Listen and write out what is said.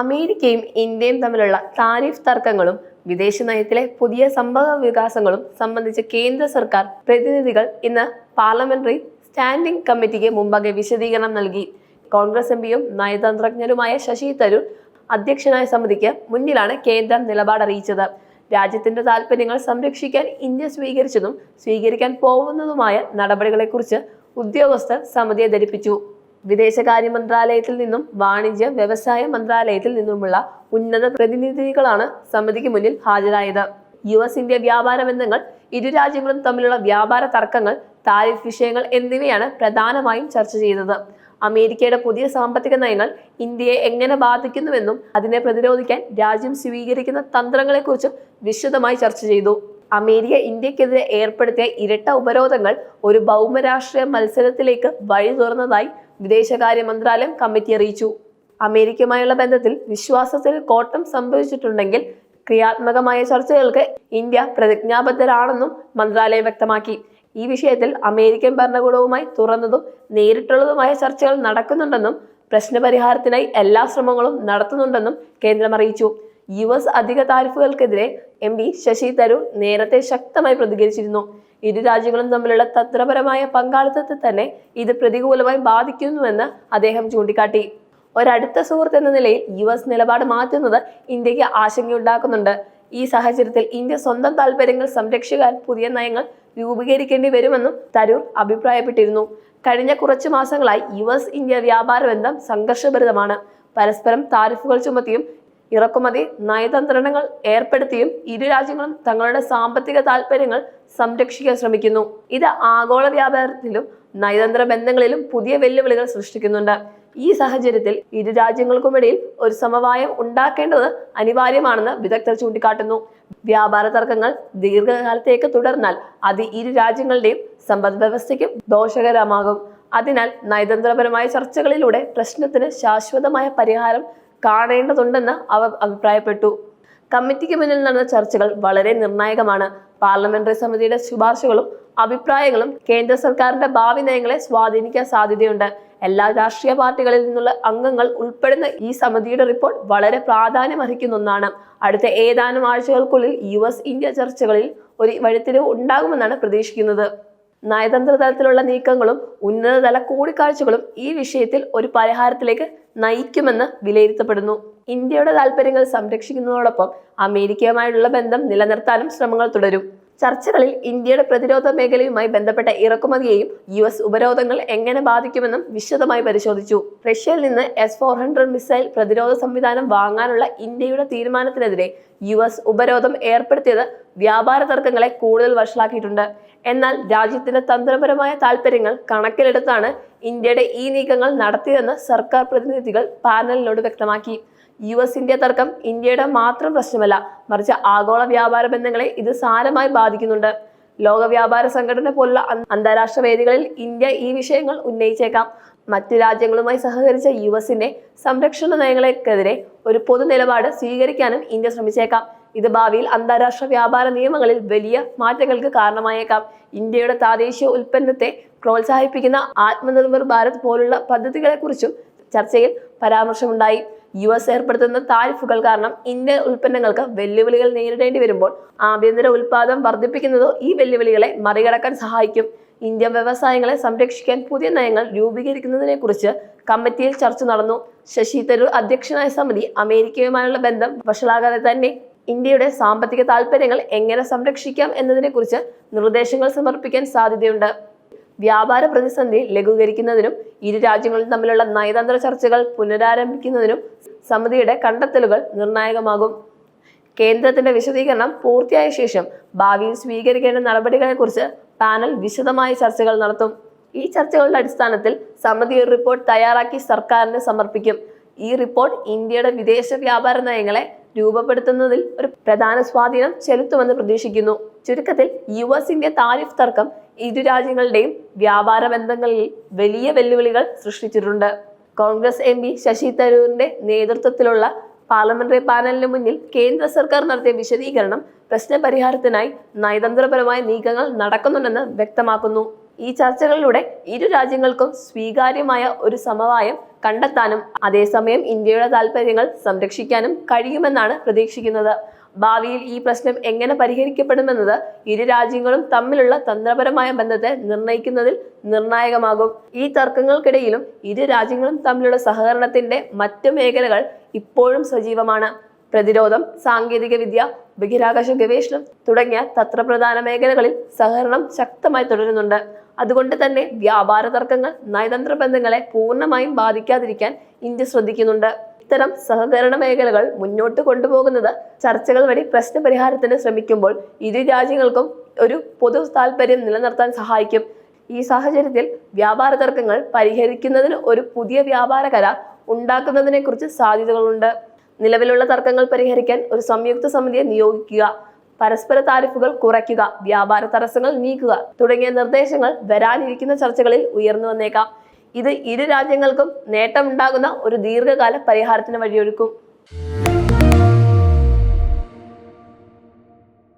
അമേരിക്കയും ഇന്ത്യയും തമ്മിലുള്ള താരിഫ് തർക്കങ്ങളും വിദേശ നയത്തിലെ പുതിയ സംഭവ വികാസങ്ങളും സംബന്ധിച്ച് കേന്ദ്ര സർക്കാർ പ്രതിനിധികൾ ഇന്ന് പാർലമെന്ററി സ്റ്റാൻഡിംഗ് കമ്മിറ്റിക്ക് മുമ്പാകെ വിശദീകരണം നൽകി. കോൺഗ്രസ് എം പിയും നയതന്ത്രജ്ഞരുമായ ശശി തരൂർ അധ്യക്ഷനായ സമിതിക്ക് മുന്നിലാണ് കേന്ദ്രം നിലപാടറിയിച്ചത് രാജ്യത്തിന്റെ താൽപ്പര്യങ്ങൾ സംരക്ഷിക്കാൻ ഇന്ത്യ സ്വീകരിച്ചതും സ്വീകരിക്കാൻ പോകുന്നതുമായ നടപടികളെക്കുറിച്ച് ഉദ്യോഗസ്ഥർ സമിതിയെ ധരിപ്പിച്ചു. വിദേശകാര്യ മന്ത്രാലയത്തിൽ നിന്നും വാണിജ്യ വ്യവസായ മന്ത്രാലയത്തിൽ നിന്നുമുള്ള ഉന്നത പ്രതിനിധികളാണ് സമിതിക്ക് മുന്നിൽ ഹാജരായത്. യു എസ് ഇന്ത്യ വ്യാപാര ബന്ധങ്ങൾ ഇരു രാജ്യങ്ങളും തമ്മിലുള്ള വ്യാപാര തർക്കങ്ങൾ താരിഫ് വിഷയങ്ങൾ എന്നിവയാണ് പ്രധാനമായും ചർച്ച ചെയ്തത്. അമേരിക്കയുടെ പുതിയ സാമ്പത്തിക നയങ്ങൾ ഇന്ത്യയെ എങ്ങനെ ബാധിക്കുന്നുവെന്നും അതിനെ പ്രതിരോധിക്കാൻ രാജ്യം സ്വീകരിക്കുന്ന തന്ത്രങ്ങളെക്കുറിച്ചും വിശദമായി ചർച്ച ചെയ്തു. അമേരിക്ക ഇന്ത്യക്കെതിരെ ഏർപ്പെടുത്തിയ ഇരട്ട ഉപരോധങ്ങൾ ഒരു ഭൗമരാഷ്ട്രീയ മത്സരത്തിലേക്ക് വഴി തുറന്നതായി വിദേശകാര്യ മന്ത്രാലയം കമ്മിറ്റി അറിയിച്ചു. അമേരിക്കയുമായുള്ള ബന്ധത്തിൽ വിശ്വാസത്തിൽ കോട്ടം സംഭവിച്ചിട്ടുണ്ടെങ്കിൽ ക്രിയാത്മകമായ ചർച്ചകൾക്ക് ഇന്ത്യ പ്രതിജ്ഞാബദ്ധരാണെന്നും മന്ത്രാലയം വ്യക്തമാക്കി. ഈ വിഷയത്തിൽ അമേരിക്കൻ ഭരണകൂടവുമായി തുറന്നതും നേരിട്ടുള്ളതുമായ ചർച്ചകൾ നടക്കുന്നുണ്ടെന്നും പ്രശ്നപരിഹാരത്തിനായി എല്ലാ ശ്രമങ്ങളും നടത്തുന്നുണ്ടെന്നും കേന്ദ്രം അറിയിച്ചു. യു എസ് അധിക താരിഫുകൾക്കെതിരെ എം പി ശശി തരൂർ നേരത്തെ ശക്തമായി പ്രതികരിച്ചിരുന്നു. ഇരു രാജ്യങ്ങളും തമ്മിലുള്ള തന്ത്രപരമായ പങ്കാളിത്തത്തെ തന്നെ ഇത് പ്രതികൂലമായി ബാധിക്കുന്നുവെന്ന് അദ്ദേഹം ചൂണ്ടിക്കാട്ടി. ഒരടുത്ത സുഹൃത്ത് എന്ന നിലയിൽ യു എസ് നിലപാട് മാറ്റുന്നത് ഇന്ത്യയ്ക്ക് ആശങ്കയുണ്ടാക്കുന്നുണ്ട്. ഈ സാഹചര്യത്തിൽ ഇന്ത്യ സ്വന്തം താൽപര്യങ്ങൾ സംരക്ഷിക്കാൻ പുതിയ നയങ്ങൾ രൂപീകരിക്കേണ്ടി വരുമെന്നും തരൂർ അഭിപ്രായപ്പെട്ടിരുന്നു. കഴിഞ്ഞ കുറച്ചു മാസങ്ങളായി യു എസ് ഇന്ത്യ വ്യാപാര ബന്ധം സംഘർഷഭരിതമാണ്. പരസ്പരം താരിഫുകൾ ചുമത്തിയും ഇറക്കുമതി. നയതന്ത്രണങ്ങൾ ഏർപ്പെടുത്തിയും ഇരു രാജ്യങ്ങളും തങ്ങളുടെ സാമ്പത്തിക താൽപ്പര്യങ്ങൾ സംരക്ഷിക്കാൻ ശ്രമിക്കുന്നു. ഇത് ആഗോള വ്യാപാരത്തിലും നയതന്ത്ര ബന്ധങ്ങളിലും പുതിയ വെല്ലുവിളികൾ സൃഷ്ടിക്കുന്നുണ്ട്. ഈ സാഹചര്യത്തിൽ ഇരു രാജ്യങ്ങൾക്കുമിടയിൽ ഒരു സമവായം ഉണ്ടാക്കേണ്ടത് അനിവാര്യമാണെന്ന് വിദഗ്ധർ ചൂണ്ടിക്കാട്ടുന്നു. വ്യാപാര തർക്കങ്ങൾ ദീർഘകാലത്തേക്ക് തുടർന്നാൽ അത് ഇരു രാജ്യങ്ങളുടെയും സമ്പദ് വ്യവസ്ഥയ്ക്കും ദോഷകരമാകും. അതിനാൽ നയതന്ത്രപരമായ ചർച്ചകളിലൂടെ പ്രശ്നത്തിന് ശാശ്വതമായ പരിഹാരം കാണേണ്ടതുണ്ടെന്ന് അവർ അഭിപ്രായപ്പെട്ടു. കമ്മിറ്റിക്ക് മുന്നിൽ നടന്ന ചർച്ചകൾ വളരെ നിർണായകമാണ്. പാർലമെന്ററി സമിതിയുടെ ശുപാർശകളും അഭിപ്രായങ്ങളും കേന്ദ്ര സർക്കാരിന്റെ ഭാവി നയങ്ങളെ സ്വാധീനിക്കാൻ സാധ്യതയുണ്ട്. എല്ലാ രാഷ്ട്രീയ പാർട്ടികളിൽ നിന്നുള്ള അംഗങ്ങൾ ഉൾപ്പെടുന്ന ഈ സമിതിയുടെ റിപ്പോർട്ട് വളരെ പ്രാധാന്യമർഹിക്കുന്ന ഒന്നാണ്. അടുത്ത ഏതാനും ആഴ്ചകൾക്കുള്ളിൽ യു എസ് ഇന്ത്യ ചർച്ചകളിൽ ഒരു വഴിത്തിരിവ് ഉണ്ടാകുമെന്നാണ് പ്രതീക്ഷിക്കുന്നത്. നയതന്ത്ര തലത്തിലുള്ള നീക്കങ്ങളും ഉന്നതതല കൂടിക്കാഴ്ചകളും ഈ വിഷയത്തിൽ ഒരു പരിഹാരത്തിലേക്ക് നയിക്കുമെന്ന് വിലയിരുത്തപ്പെടുന്നു. ഇന്ത്യയുടെ താൽപ്പര്യങ്ങൾ സംരക്ഷിക്കുന്നതോടൊപ്പം അമേരിക്കയുമായുള്ള ബന്ധം നിലനിർത്താനും ശ്രമങ്ങൾ തുടരും. ചർച്ചകളിൽ ഇന്ത്യയുടെ പ്രതിരോധ മേഖലയുമായി ബന്ധപ്പെട്ട ഇറക്കുമതിയെയും യു എസ് ഉപരോധങ്ങൾ എങ്ങനെ ബാധിക്കുമെന്നും വിശദമായി പരിശോധിച്ചു. റഷ്യയിൽ നിന്ന് എസ് ഫോർ ഹൺഡ്രഡ് മിസൈൽ പ്രതിരോധ സംവിധാനം വാങ്ങാനുള്ള ഇന്ത്യയുടെ തീരുമാനത്തിനെതിരെ യു എസ് ഉപരോധം ഏർപ്പെടുത്തിയത് വ്യാപാര തർക്കങ്ങളെ കൂടുതൽ വഷളാക്കിയിട്ടുണ്ട്. എന്നാൽ രാജ്യത്തിന്റെ തന്ത്രപരമായ താൽപ്പര്യങ്ങൾ കണക്കിലെടുത്താണ് ഇന്ത്യയുടെ ഈ നീക്കങ്ങൾ നടത്തിയതെന്ന് സർക്കാർ പ്രതിനിധികൾ പാനലിനോട് വ്യക്തമാക്കി. യു എസ് ഇന്ത്യ തർക്കം ഇന്ത്യയുടെ മാത്രം പ്രശ്നമല്ല മറിച്ച് ആഗോള വ്യാപാര ബന്ധങ്ങളെ ഇത് സാരമായി ബാധിക്കുന്നുണ്ട്. ലോക വ്യാപാര സംഘടന പോലുള്ള അന്താരാഷ്ട്ര വേദികളിൽ ഇന്ത്യ ഈ വിഷയങ്ങൾ ഉന്നയിച്ചേക്കാം. മറ്റു രാജ്യങ്ങളുമായി സഹകരിച്ച യു എസിന്റെ സംരക്ഷണ നയങ്ങൾക്കെതിരെ ഒരു പൊതു നിലപാട് സ്വീകരിക്കാനും ഇന്ത്യ ശ്രമിച്ചേക്കാം. ഇത് ഭാവിയിൽ അന്താരാഷ്ട്ര വ്യാപാര നിയമങ്ങളിൽ വലിയ മാറ്റങ്ങൾക്ക് കാരണമായേക്കാം. ഇന്ത്യയുടെ പ്രാദേശിക ഉൽപ്പന്നത്തെ പ്രോത്സാഹിപ്പിക്കുന്ന ആത്മനിർഭർ ഭാരത് പോലുള്ള പദ്ധതികളെക്കുറിച്ചും ചർച്ചയിൽ പരാമർശമുണ്ടായി. യു എസ് ഏർപ്പെടുത്തുന്ന താരിഫുകൾ കാരണം ഇന്ത്യ ഉൽപ്പന്നങ്ങൾക്ക് വെല്ലുവിളികൾ നേരിടേണ്ടി വരുമ്പോൾ ആഭ്യന്തര ഉൽപാദനം വർദ്ധിപ്പിക്കുന്നതോ ഈ വെല്ലുവിളികളെ മറികടക്കാൻ സഹായിക്കും. ഇന്ത്യൻ വ്യവസായങ്ങളെ സംരക്ഷിക്കാൻ പുതിയ നയങ്ങൾ രൂപീകരിക്കുന്നതിനെക്കുറിച്ച് കമ്മിറ്റിയിൽ ചർച്ച നടന്നു. ശശി തരൂർ അധ്യക്ഷനായ സമിതി അമേരിക്കയുമായുള്ള ബന്ധം വഷളാകാതെ തന്നെ ഇന്ത്യയുടെ സാമ്പത്തിക താൽപ്പര്യങ്ങൾ എങ്ങനെ സംരക്ഷിക്കാം എന്നതിനെക്കുറിച്ച് നിർദ്ദേശങ്ങൾ സമർപ്പിക്കാൻ സാധ്യതയുണ്ട്. വ്യാപാര പ്രതിസന്ധി ലഘൂകരിക്കുന്നതിനും ഇരു രാജ്യങ്ങളും തമ്മിലുള്ള നയതന്ത്ര ചർച്ചകൾ പുനരാരംഭിക്കുന്നതിനും സമിതിയുടെ കണ്ടെത്തലുകൾ നിർണായകമാകും. കേന്ദ്രത്തിന്റെ വിശദീകരണം പൂർത്തിയായ ശേഷം ഭാവിയിൽ സ്വീകരിക്കേണ്ട നടപടികളെക്കുറിച്ച് പാനൽ വിശദമായ ചർച്ചകൾ നടത്തും. ഈ ചർച്ചകളുടെ അടിസ്ഥാനത്തിൽ സമിതി ഒരു റിപ്പോർട്ട് തയ്യാറാക്കി സർക്കാരിന് സമർപ്പിക്കും. ഈ റിപ്പോർട്ട് ഇന്ത്യയുടെ വിദേശ വ്യാപാര നയങ്ങളെ രൂപപ്പെടുത്തുന്നതിൽ ഒരു പ്രധാന സ്വാധീനം ചെലുത്തുമെന്ന് പ്രതീക്ഷിക്കുന്നു. ചുരുക്കത്തിൽ യു എസ് ഇന്ത്യ താരിഫ് തർക്കം ഇരു രാജ്യങ്ങളുടെയും വ്യാപാര ബന്ധങ്ങളിൽ വലിയ വെല്ലുവിളികൾ സൃഷ്ടിച്ചിട്ടുണ്ട്. കോൺഗ്രസ് എം പി ശശി തരൂരിന്റെ നേതൃത്വത്തിലുള്ള പാർലമെന്ററി പാനലിന് മുന്നിൽ കേന്ദ്ര സർക്കാർ നടത്തിയ വിശദീകരണം പ്രശ്നപരിഹാരത്തിനായി നയതന്ത്രപരമായ നീക്കങ്ങൾ നടക്കുന്നുണ്ടെന്ന് വ്യക്തമാക്കുന്നു. ഈ ചർച്ചകളിലൂടെ ഇരു രാജ്യങ്ങൾക്കും സ്വീകാര്യമായ ഒരു സമവായം കണ്ടെത്താനും അതേസമയം ഇന്ത്യയുടെ താൽപ്പര്യങ്ങൾ സംരക്ഷിക്കാനും കഴിയുമെന്നാണ് പ്രതീക്ഷിക്കുന്നത്. ഭാവിയിൽ ഈ പ്രശ്നം എങ്ങനെ പരിഹരിക്കപ്പെടുമെന്നത് ഇരു രാജ്യങ്ങളും തമ്മിലുള്ള തന്ത്രപരമായ ബന്ധത്തെ നിർണയിക്കുന്നതിൽ നിർണായകമാകും. ഈ തർക്കങ്ങൾക്കിടയിലും ഇരു രാജ്യങ്ങളും തമ്മിലുള്ള സഹകരണത്തിന്റെ മറ്റു മേഖലകൾ ഇപ്പോഴും സജീവമാണ്. പ്രതിരോധം സാങ്കേതിക വിദ്യ ബഹിരാകാശ ഗവേഷണം തുടങ്ങിയ തന്ത്രപ്രധാന മേഖലകളിൽ സഹകരണം ശക്തമായി തുടരുന്നുണ്ട്. അതുകൊണ്ട് തന്നെ വ്യാപാര തർക്കങ്ങൾ നയതന്ത്ര ബന്ധങ്ങളെ പൂർണമായും ബാധിക്കാതിരിക്കാൻ ഇന്ത്യ ശ്രദ്ധിക്കുന്നുണ്ട്. ഇത്തരം സഹകരണ മേഖലകൾ മുന്നോട്ട് കൊണ്ടുപോകുന്നത് ചർച്ചകൾ വഴി പ്രശ്നപരിഹാരത്തിന് ശ്രമിക്കുമ്പോൾ ഇരു രാജ്യങ്ങൾക്കും ഒരു പൊതു താല്പര്യം നിലനിർത്താൻ സഹായിക്കും. ഈ സാഹചര്യത്തിൽ വ്യാപാര തർക്കങ്ങൾ പരിഹരിക്കുന്നതിന് ഒരു പുതിയ വ്യാപാര കരാർ ഉണ്ടാക്കുന്നതിനെ കുറിച്ച് സാധ്യതകളുണ്ട്. നിലവിലുള്ള തർക്കങ്ങൾ പരിഹരിക്കാൻ ഒരു സംയുക്ത സമിതിയെ നിയോഗിക്കുക. പരസ്പര താരിഫുകൾ കുറയ്ക്കുക. വ്യാപാര തടസ്സങ്ങൾ നീക്കുക. തുടങ്ങിയ നിർദ്ദേശങ്ങൾ വരാനിരിക്കുന്ന ചർച്ചകളിൽ ഉയർന്നു വന്നേക്കാം. ഇത് ഇരു രാജ്യങ്ങൾക്കും നേട്ടമുണ്ടാകുന്ന ഒരു ദീർഘകാല പരിഹാരത്തിന് വഴിയൊരുക്കും.